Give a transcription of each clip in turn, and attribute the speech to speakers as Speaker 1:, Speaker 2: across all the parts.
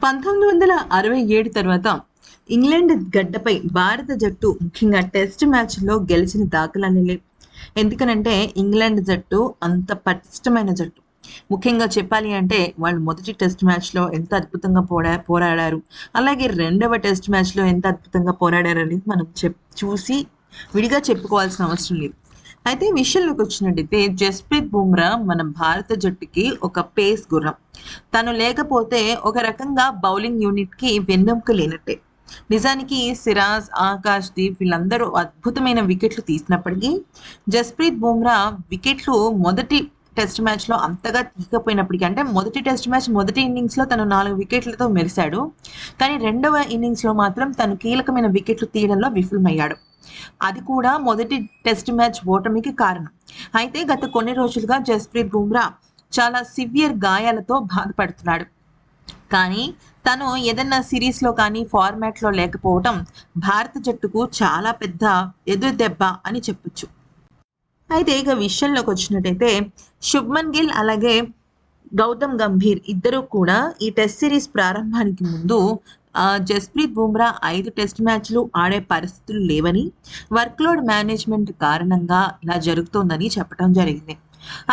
Speaker 1: పంతొమ్మిది వందల అరవై ఏడు తర్వాత ఇంగ్లాండ్ గడ్డపై భారత జట్టు ముఖ్యంగా టెస్ట్ మ్యాచ్లో గెలిచిన దాఖలాన్ని లేవు ఎందుకనంటే ఇంగ్లాండ్ జట్టు అంత పటిష్టమైన జట్టు. ముఖ్యంగా చెప్పాలి అంటే వాళ్ళు మొదటి టెస్ట్ మ్యాచ్లో ఎంత అద్భుతంగా పోరా పోరాడారు. అలాగే రెండవ టెస్ట్ మ్యాచ్లో ఎంత అద్భుతంగా పోరాడారు అనేది మనం చెప్ చూసి విడిగా చెప్పుకోవాల్సిన అవసరం లేదు. అయితే విషయంలోకి వచ్చినట్టయితే జస్ప్రీత్ బుమ్రా మన భారత జట్టుకి ఒక పేస్ గుర్రం. తను లేకపోతే ఒక రకంగా బౌలింగ్ యూనిట్కి వెన్నెముక లేనట్టే. నిజానికి సిరాజ్ ఆకాష్ దీప్ వీళ్ళందరూ అద్భుతమైన వికెట్లు తీసినప్పటికీ జస్ప్రీత్ బుమ్రా వికెట్లు మొదటి టెస్ట్ మ్యాచ్లో అంతగా తీయకపోయినప్పటికీ అంటే మొదటి టెస్ట్ మ్యాచ్ మొదటి ఇన్నింగ్స్లో తను నాలుగు వికెట్లతో మెరిశాడు. కానీ రెండవ ఇన్నింగ్స్లో మాత్రం తను కీలకమైన వికెట్లు తీయడంలో విఫలమయ్యాడు. అది కూడా మొదటి టెస్ట్ మ్యాచ్ ఓటమికి కారణం. అయితే గత కొన్ని రోజులుగా జస్ప్రీత్ బుమ్రా చాలా సివియర్ గాయాలతో బాధపడుతున్నాడు. కానీ తను ఏదన్నా సిరీస్లో కానీ ఫార్మాట్లో లేకపోవటం భారత జట్టుకు చాలా పెద్ద ఎదురు దెబ్బ అని చెప్పొచ్చు. అయితే ఇక విషయంలోకి వచ్చినట్టయితే శుభ్మన్ గిల్ అలాగే గౌతమ్ గంభీర్ ఇద్దరు కూడా ఈ టెస్ట్ సిరీస్ ప్రారంభానికి ముందు జస్ప్రీత్ బుమ్రా ఐదు టెస్ట్ మ్యాచ్లు ఆడే పరిస్థితులు లేవని వర్క్లోడ్ మేనేజ్మెంట్ కారణంగా ఇలా జరుగుతోందని చెప్పడం జరిగింది.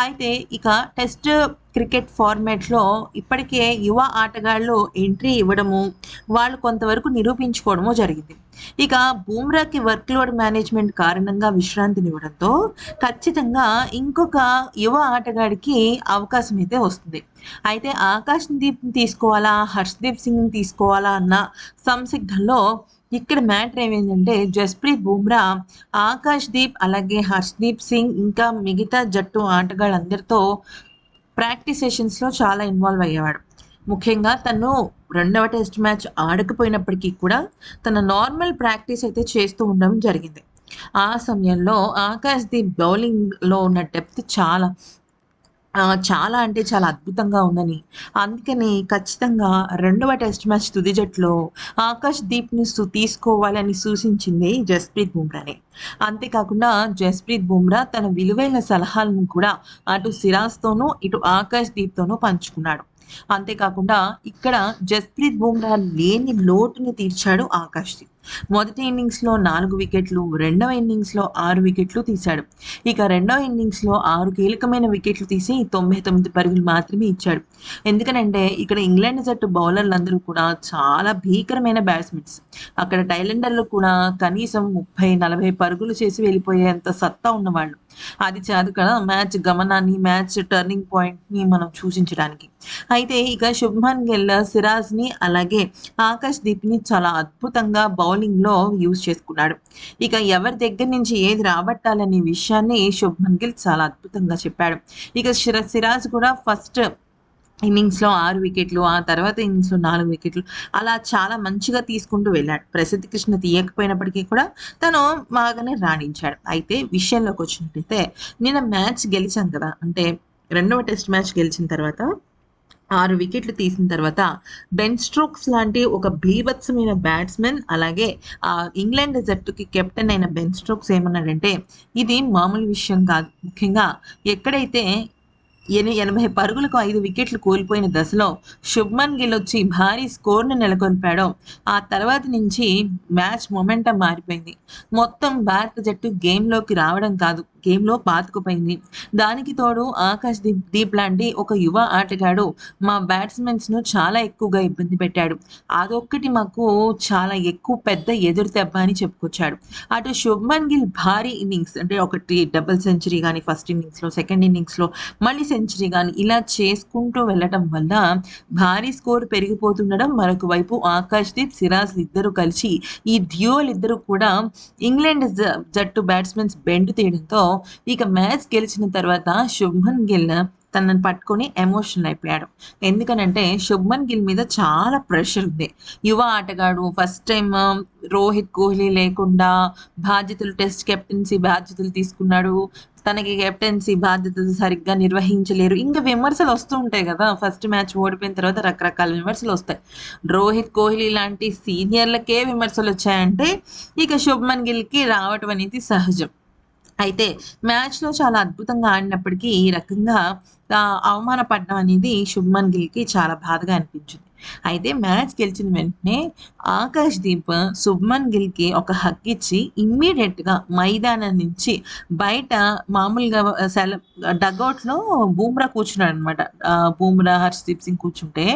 Speaker 1: అయితే ఇక టెస్ట్ క్రికెట్ ఫార్మాట్లో ఇప్పటికే యువ ఆటగాళ్ళు ఎంట్రీ ఇవ్వడము వాళ్ళు కొంతవరకు నిరూపించుకోవడము జరిగింది. ఇక బూమ్రాకి వర్క్లోడ్ మేనేజ్మెంట్ కారణంగా విశ్రాంతినివ్వడంతో ఖచ్చితంగా ఇంకొక యువ ఆటగాడికి అవకాశం అయితే వస్తుంది. అయితే ఆకాశ్ దీప్ తీసుకోవాలా హర్షదీప్ సింగ్ తీసుకోవాలా అన్న సంసిగ్ధంలో ఇక్కడ మ్యాటర్ ఏమైందంటే జస్ప్రీత్ బుమ్రా ఆకాష్ దీప్ అలాగే హర్షదీప్ సింగ్ ఇంకా మిగతా జట్టు ఆటగాళ్ళందరితో ప్రాక్టీస్ సెషన్స్లో చాలా ఇన్వాల్వ్ అయ్యేవాడు. ముఖ్యంగా తను రెండవ టెస్ట్ మ్యాచ్ ఆడకపోయినప్పటికీ కూడా తన నార్మల్ ప్రాక్టీస్ అయితే చేస్తూ ఉండడం జరిగింది. ఆ సమయంలో ఆకాష్ దీప్ బౌలింగ్లో ఉన్న డెప్త్ చాలా చాలా అంటే చాలా అద్భుతంగా ఉందని. అందుకని ఖచ్చితంగా రెండవ టెస్ట్ మ్యాచ్ తుది జట్లో ఆకాష్ దీప్ని తీసుకోవాలని సూచించింది జస్ప్రీత్ బుమ్రానే. అంతేకాకుండా జస్ప్రీత్ బుమ్రా తన విలువైన సలహాలను కూడా అటు సిరాజ్తోనూ ఇటు ఆకాష్ దీప్తోనూ పంచుకున్నాడు. అంతేకాకుండా ఇక్కడ జస్ప్రీత్ బుమ్రా లేని లోటుని తీర్చాడు ఆకాష్ దీప్. మొదటి ఇన్నింగ్స్లో నాలుగు వికెట్లు రెండవ ఇన్నింగ్స్లో ఆరు వికెట్లు తీశాడు. ఇక రెండవ ఇన్నింగ్స్లో ఆరు కీలకమైన వికెట్లు తీసి తొంభై తొమ్మిది పరుగులు మాత్రమే ఇచ్చాడు. ఎందుకనంటే ఇక్కడ ఇంగ్లాండ్ జట్టు బౌలర్లందరూ కూడా చాలా భీకరమైన బ్యాట్స్మెన్స్. అక్కడ టైలెండర్లు కూడా కనీసం ముప్పై నలభై పరుగులు చేసి వెళ్ళిపోయేంత సత్తా ఉన్నవాళ్ళు. అది చాదు కదా మ్యాచ్ గమనాన్ని మ్యాచ్ టర్నింగ్ పాయింట్ని మనం సూచించడానికి. అయితే ఇక శుభ్మన్ గిల్ సిరాజ్ని అలాగే ఆకాష్ దీప్ని చాలా అద్భుతంగా బౌలింగ్లో యూజ్ చేసుకున్నాడు. ఇక ఎవరి దగ్గర నుంచి ఏది రాబట్టాలనే విషయాన్ని శుభ్మన్ గిల్ చాలా అద్భుతంగా చెప్పాడు. ఇక సిరాజ్ కూడా ఫస్ట్ ఇన్నింగ్స్లో ఆరు వికెట్లు ఆ తర్వాత ఇన్నింగ్స్లో నాలుగు వికెట్లు అలా చాలా మంచిగా తీసుకుంటూ వెళ్ళాడు. ప్రసిద్ధి కృష్ణ తీయకపోయినప్పటికీ కూడా తను బాగానే రాణించాడు. అయితే విషయంలోకి వచ్చినట్టయితే నిన్న మ్యాచ్ గెలిచాం కదా అంటే రెండవ టెస్ట్ మ్యాచ్ గెలిచిన తర్వాత ఆరు వికెట్లు తీసిన తర్వాత బెన్ స్ట్రోక్స్ లాంటి ఒక బీభత్సమైన బ్యాట్స్మెన్ అలాగే ఇంగ్లాండ్ జట్టుకి కెప్టెన్ అయిన బెన్ స్ట్రోక్స్ ఏమన్నాడంటే ఇది మామూలు విషయం కాదు. ముఖ్యంగా ఎక్కడైతే ఎని ఎనభై పరుగులకు ఐదు వికెట్లు కోల్పోయిన దశలో శుభ్మన్ గిల్ వచ్చి భారీ స్కోర్ను నెలకొల్పాడు. ఆ తర్వాత నుంచి మ్యాచ్ మొమెంటం మారిపోయింది. మొత్తం భారత జట్టు గేమ్లోకి రావడం కాదు గేమ్లో పాతుకుపోయింది. దానికి తోడు ఆకాష్ దీప్ దీప్ లాంటి ఒక యువ ఆటగాడు మా బ్యాట్స్మెన్స్ను చాలా ఎక్కువగా ఇబ్బంది పెట్టాడు. అదొక్కటి మాకు చాలా ఎక్కువ పెద్ద ఎదురు దెబ్బ అని చెప్పుకొచ్చాడు. అటు శుభ్మన్ గిల్ భారీ ఇన్నింగ్స్ అంటే ఒకటి డబుల్ సెంచరీ కానీ ఫస్ట్ ఇన్నింగ్స్లో సెకండ్ ఇన్నింగ్స్లో మళ్ళీ సెంచరీ కానీ ఇలా చేసుకుంటూ వెళ్ళటం వల్ల భారీ స్కోర్ పెరిగిపోతుండడం మరొక వైపు ఆకాష్ దీప్ సిరాజ్ ఇద్దరు కలిసి ఈ డ్యూయల్ ఇద్దరు కూడా ఇంగ్లాండ్ జట్టు బ్యాట్స్మెన్స్ బెండ్ తీయడంతో ఇక మ్యాచ్ గెలిచిన తర్వాత శుభ్మన్ గిల్ తనని పట్టుకొని ఎమోషనల్ అయిపోయాడు. ఎందుకనంటే శుభ్మన్ గిల్ మీద చాలా ప్రెషర్ ఉంది. యువ ఆటగాడు ఫస్ట్ టైం రోహిత్ కోహ్లీ లేకుండా బాధ్యతలు టెస్ట్ కెప్టెన్సీ బాధ్యతలు తీసుకున్నాడు. తనకి కెప్టెన్సీ బాధ్యతలు సరిగ్గా నిర్వహించలేరు. ఇంకా విమర్శలు వస్తూ ఉంటాయి కదా. ఫస్ట్ మ్యాచ్ ఓడిపోయిన తర్వాత రకరకాల విమర్శలు వస్తాయి. రోహిత్ కోహ్లీ లాంటి సీనియర్లకే విమర్శలు వచ్చాయంటే ఇక శుభ్మన్ గిల్కి రావటం అనేది సహజం. అయితే మ్యాచ్లో చాలా అద్భుతంగా ఆడినప్పటికీ ఈ రకంగా అవమానపడడం అనేది శుభ్మన్ గిల్కి చాలా బాధగా అనిపించింది. అయితే మ్యాచ్ గెలిచిన వెంటనే ఆకాష్ దీప్ శుభ్మన్ గిల్కి ఒక హక్ ఇచ్చి ఇమ్మీడియట్గా మైదానం నుంచి బయట మామూలుగా సెల డగౌట్లో బూమ్రా కూర్చున్నాడు అనమాట బూమ్రా హర్షదీప్ సింగ్ కూర్చుంటే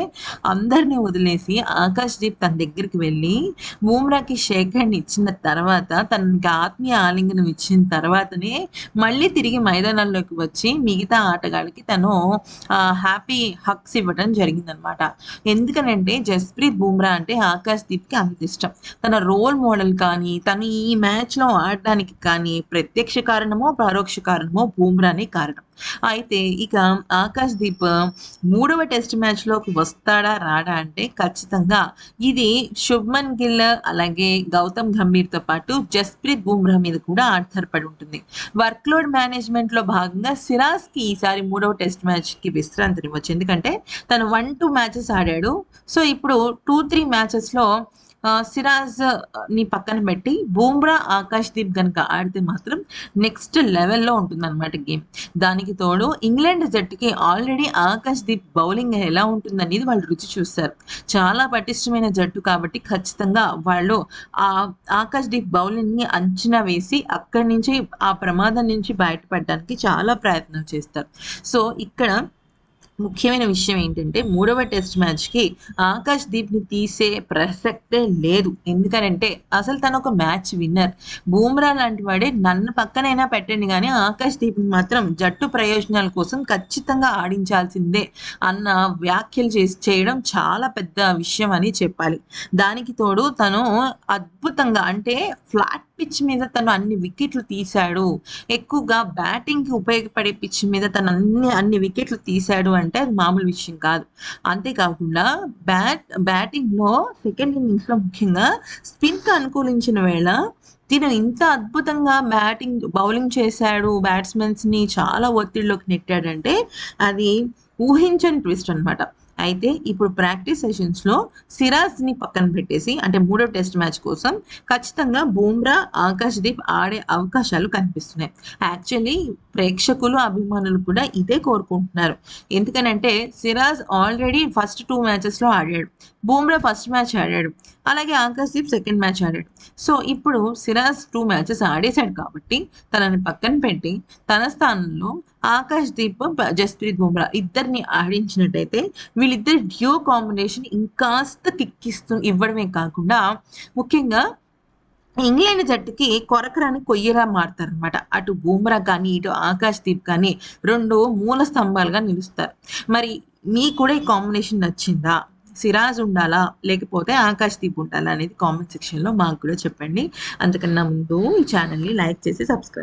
Speaker 1: అందరినీ వదిలేసి ఆకాష్ దీప్ తన దగ్గరికి వెళ్ళి బూమ్రాకి షేక్ హ్యాండ్ ఇచ్చిన తర్వాత తనకి ఆత్మీయ ఆలింగనం ఇచ్చిన తర్వాతనే మళ్ళీ తిరిగి మైదానంలోకి వచ్చి మిగతా ఆటగాళ్ళకి తను హ్యాపీ హక్స్ ఇవ్వడం జరిగిందనమాట ఎందుకనంటే జస్ప్రీత్ బూమ్రా అంటే ఆకాష్ దీప్కి అంత ఇష్టం. తన రోల్ మోడల్ కానీ తను ఈ మ్యాచ్లో ఆడడానికి కానీ ప్రత్యక్ష కారణమో పరోక్ష కారణమో బూమ్రానే కారణం. అయితే ఇక ఆకాష్ దీప్ మూడవ టెస్ట్ మ్యాచ్లోకి వస్తాడా రాడా అంటే ఖచ్చితంగా ఇది శుభ్మన్ గిల్ అలాగే గౌతమ్ గంభీర్తో పాటు జస్ప్రీత్ బుమ్రా మీద కూడా ఆధారపడి ఉంటుంది. వర్క్లోడ్ మేనేజ్మెంట్లో భాగంగా సిరాజ్కి ఈసారి మూడవ టెస్ట్ మ్యాచ్కి విశ్రాంతినివ్వచ్చు. ఎందుకంటే తను వన్ టూ మ్యాచెస్ ఆడాడు. సో ఇప్పుడు టూ త్రీ మ్యాచెస్లో సిరాజ్ని పక్కన పెట్టి బూమ్రా ఆకాష్ దీప్ కనుక ఆడితే మాత్రం నెక్స్ట్ లెవెల్లో ఉంటుందన్నమాట గేమ్. దానికి తోడు ఇంగ్లాండ్ జట్టుకి ఆల్రెడీ ఆకాష్ దీప్ బౌలింగ్ ఎలా ఉంటుందనేది వాళ్ళు రుచి చూస్తారు చాలా పటిష్టమైన జట్టు కాబట్టి ఖచ్చితంగా వాళ్ళు ఆ ఆకాష్ దీప్ బౌలింగ్ని అంచనా వేసి అక్కడి నుంచి ఆ ప్రమాదం నుంచి బయటపడడానికి చాలా ప్రయత్నం చేస్తారు. సో ఇక్కడ ముఖ్యమైన విషయం ఏంటంటే మూడవ టెస్ట్ మ్యాచ్కి ఆకాష్ దీప్ని తీసే ప్రసక్తే లేదు. ఎందుకనంటే అసలు తను ఒక మ్యాచ్ విన్నర్. బూమ్రా లాంటి వాడే నన్ను పక్కనైనా పెట్టండి కానీ ఆకాష్ దీప్ని మాత్రం జట్టు ప్రయోజనాల కోసం ఖచ్చితంగా ఆడించాల్సిందే అన్న వ్యాఖ్యలు చేసి చేయడం చాలా పెద్ద విషయం అని చెప్పాలి. దానికి తోడు తను అద్భుతంగా అంటే ఫ్లాట్ పిచ్ మీద తను అన్ని వికెట్లు తీశాడు. ఎక్కువగా బ్యాటింగ్కి ఉపయోగపడే పిచ్ మీద తను అన్ని అన్ని వికెట్లు తీశాడు అంటే అది మామూలు విషయం కాదు. అంతేకాకుండా బ్యాట్ బ్యాటింగ్లో సెకండ్ ఇన్నింగ్స్లో ముఖ్యంగా స్పిన్కి అనుకూలించిన వేళ తిను ఇంత అద్భుతంగా బ్యాటింగ్ బౌలింగ్ చేశాడు. బ్యాట్స్మెన్స్ని చాలా ఒత్తిడిలోకి నెట్టాడంటే అది ఊహించని ట్విస్ట్ అనమాట అయితే ఇప్పుడు ప్రాక్టీస్ సెషన్స్లో సిరాజ్ని పక్కన పెట్టేసి అంటే మూడో టెస్ట్ మ్యాచ్ కోసం ఖచ్చితంగా బూమ్రా ఆకాశ్దీప్ ఆడే అవకాశాలు కనిపిస్తున్నాయి. యాక్చువల్లీ ప్రేక్షకులు అభిమానులు కూడా ఇదే కోరుకుంటున్నారు. ఎందుకనంటే సిరాజ్ ఆల్రెడీ ఫస్ట్ టూ మ్యాచెస్లో ఆడాడు. బూమ్రా ఫస్ట్ మ్యాచ్ ఆడాడు. అలాగే ఆకాశ్దీప్ సెకండ్ మ్యాచ్ ఆడాడు. సో ఇప్పుడు సిరాజ్ టూ మ్యాచెస్ ఆడేశాడు కాబట్టి తనని పక్కన పెట్టి తన స్థానంలో ఆకాష్ దీప్ జస్ప్రీత్ బుమ్రా ఇద్దరిని ఆడించినట్టయితే వీళ్ళిద్దరి డ్యూ కాంబినేషన్ ఇంకాస్త కిక్కిస్తూ ఇవ్వడమే కాకుండా ముఖ్యంగా ఇంగ్లాండ్ జట్టుకి కొరకరాని కొయ్యలా మారుతారనమాట అటు బూమ్రా కానీ ఇటు ఆకాష్ దీప్ కానీ రెండు మూల స్తంభాలుగా నిలుస్తారు. మరి మీకు కూడా ఈ కాంబినేషన్ నచ్చిందా? సిరాజ్ ఉండాలా? లేకపోతే ఆకాష్ దీప్ ఉండాలా అనేది కామెంట్ సెక్షన్లో మాకు కూడా చెప్పండి. అంతకన్నా ముందు ఈ ఛానల్ని లైక్ చేసి సబ్స్క్రైబ్